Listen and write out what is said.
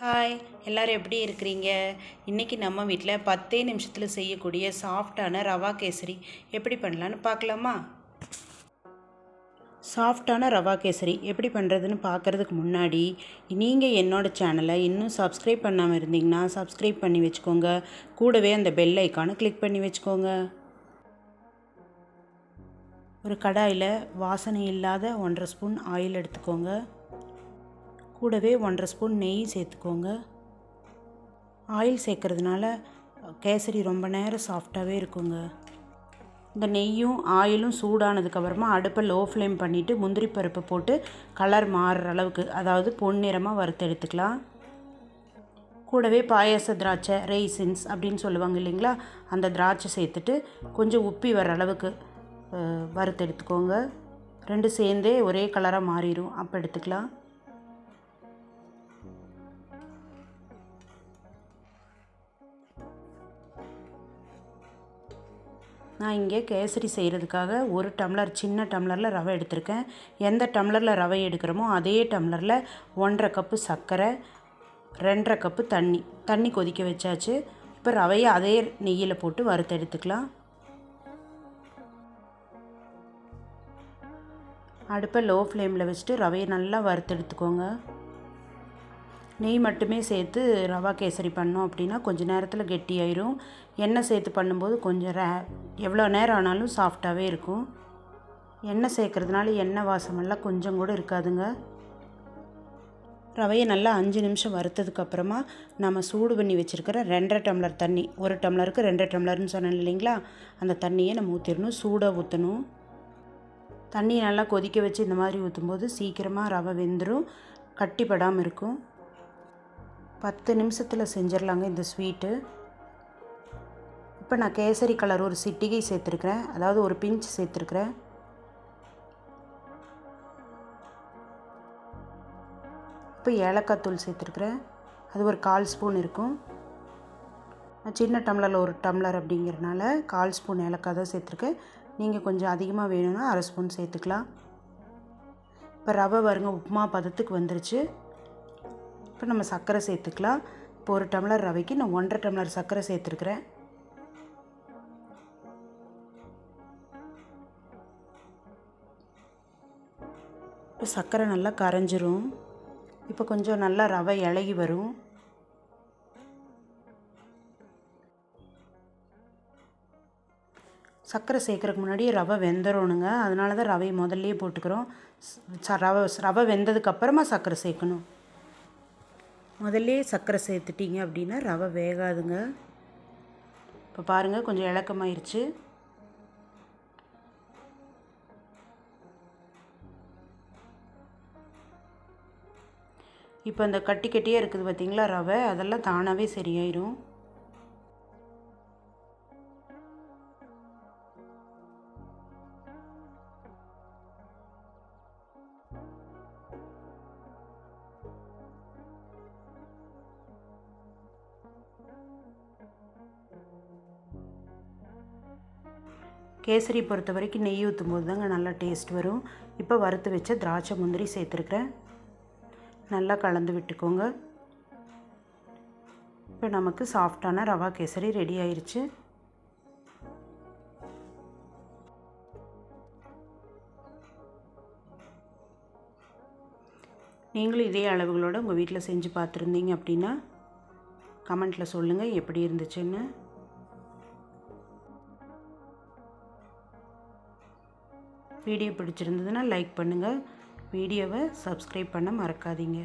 Hi எல்லோரும் எப்படி இருக்கிறீங்க? இன்றைக்கி நம்ம வீட்டில் பத்தே நிமிஷத்தில் செய்யக்கூடிய சாஃப்டான ரவா கேசரி எப்படி பண்ணலான்னு பார்க்கலாமா? சாஃப்டான ரவா கேசரி எப்படி பண்ணுறதுன்னு பார்க்குறதுக்கு முன்னாடி நீங்கள் என்னோடய சேனலை இன்னும் சப்ஸ்கிரைப் பண்ணாமல் இருந்தீங்கன்னா சப்ஸ்கிரைப் பண்ணி வச்சுக்கோங்க. கூடவே அந்த பெல் ஐக்கானை கிளிக் பண்ணி வச்சுக்கோங்க. ஒரு கடாயில் வாசனை இல்லாத ஒன்றரை ஸ்பூன் ஆயில் எடுத்துக்கோங்க. கூடவே ஒன்றரை ஸ்பூன் நெய் சேர்த்துக்கோங்க. ஆயில் சேர்க்கறதுனால கேசரி ரொம்ப நேரம் சாஃப்டாகவே இருக்குங்க. இந்த நெய்யும் ஆயிலும் சூடானதுக்கப்புறமா அடுப்பை லோ ஃப்ளேம் பண்ணிவிட்டு முந்திரி பருப்பு போட்டு கலர் மாறுற அளவுக்கு அதாவது பொன்னிறமாக வறுத்து எடுத்துக்கலாம். கூடவே பாயாச திராட்சை ரெய்சின்ஸ் அப்படின்னு சொல்லுவாங்க இல்லைங்களா அந்த திராட்சை சேர்த்துட்டு கொஞ்சம் உப்பி வர அளவுக்கு வறுத்து எடுத்துக்கோங்க. ரெண்டு சேர்ந்தே ஒரே கலராக மாறிடும் அப்போ எடுத்துக்கலாம். நான் இங்கே கேசரி செய்கிறதுக்காக ஒரு டம்ளர் சின்ன டம்ளரில் ரவை எடுத்திருக்கேன். எந்த டம்ளரில் ரவை எடுக்கிறோமோ அதே டம்ளரில் ஒன்றரை கப்பு சர்க்கரை ரெண்டரை கப்பு தண்ணி தண்ணி கொதிக்க வச்சாச்சு. இப்போ ரவையை அதே நெய்யில் போட்டு வறுத்து எடுத்துக்கலாம். அடுப்பை லோ ஃப்ளேமில் வச்சுட்டு ரவையை நல்லா வறுத்து எடுத்துக்கோங்க. நெய் மட்டுமே சேர்த்து ரவா கேசரி பண்ணோம் அப்படின்னா கொஞ்சம் நேரத்தில் கெட்டியாயிரும். எண்ணெய் சேர்த்து பண்ணும்போது கொஞ்சம் ரே எவ்வளோ நேரம் ஆனாலும் சாஃப்டாகவே இருக்கும். எண்ணெய் சேர்க்குறதுனால எண்ணெய் வாசமெல்லாம் கொஞ்சம் கூட இருக்காதுங்க. ரவையை நல்லா அஞ்சு நிமிஷம் வறுத்ததுக்கப்புறமா நம்ம சூடு பண்ணி வச்சுருக்கிற ரெண்டரை டம்ளர் தண்ணி ஒரு டம்ளருக்கு ரெண்டரை டம்ளர்னு சொன்னேன் இல்லைங்களா? அந்த தண்ணியை நம்ம ஊற்றிடணும் சூடாக ஊற்றணும் தண்ணி நல்லா கொதிக்க வச்சு இந்த மாதிரி ஊற்றும்போது சீக்கிரமாக ரவை வெந்துடும் கட்டிப்படாமல் இருக்கும். பத்து நிமிஷத்தில் செஞ்சிடலாங்க இந்த ஸ்வீட்டு. இப்போ நான் கேசரி கலர் ஒரு சிட்டிகை சேர்த்துருக்குறேன். அதாவது ஒரு பிஞ்ச் சேர்த்துருக்குறேன். இப்போ ஏலக்காய் தூள் சேர்த்துருக்குறேன். அது ஒரு கால் ஸ்பூன் இருக்கும். சின்ன டம்ளரில் ஒரு டம்ளர் அப்படிங்கிறனால கால் ஸ்பூன் ஏலக்காய் தான் சேர்த்துருக்கேன். நீங்கள் கொஞ்சம் அதிகமாக வேணும்னா அரை ஸ்பூன் சேர்த்துக்கலாம். இப்போ ரவை வருங்க உப்புமா பதத்துக்கு வந்துருச்சு. இப்போ நம்ம சர்க்கரை சேர்த்துக்கலாம். இப்போ ஒரு டம்ளர் ரவைக்கு நான் ஒன்றரை டம்ளர் சர்க்கரை சேர்த்துருக்குறேன். இப்போ சர்க்கரை நல்லா கரைஞ்சிரும். இப்போ கொஞ்சம் நல்லா ரவை இலகி வரும். சர்க்கரை சேர்க்குறதுக்கு முன்னாடி ரவை வெந்துடணுங்க அதனால தான் ரவை முதல்லையே போட்டுக்கிறோம். ரவை ரவை வெந்ததுக்கப்புறமா சர்க்கரை சேர்க்கணும். முதல்ல சர்க்கரை சேர்த்துட்டிங்க அப்படின்னா ரவை வேகாதுங்க. இப்போ பாருங்கள் கொஞ்சம் இலக்கமாயிருச்சு. இப்போ அந்த கட்டி கட்டியாக இருக்குது பார்த்திங்களா ரவை? அதெல்லாம் தானாகவே சரியாயிரும். கேசரி பொறுத்த வரைக்கும் நெய் ஊற்றும் போது தாங்க நல்லா டேஸ்ட் வரும். இப்போ வறுத்து வச்ச திராட்சை முந்திரி சேர்த்துருக்குறேன். நல்லா கலந்து விட்டுக்கோங்க. இப்போ நமக்கு சாஃப்டான ரவா கேசரி ரெடி ஆயிடுச்சு நீங்களும் இதே அளவுகளோடு உங்கள் வீட்டில் செஞ்சு பார்த்துருந்தீங்க அப்படின்னா கமெண்ட்டில் சொல்லுங்கள் எப்படி இருந்துச்சுன்னு. வீடியோ பிடிச்சிருந்ததுன்னா லைக் பண்ணுங்கள் வீடியோவை சப்ஸ்கிரைப் பண்ண மறக்காதீங்க.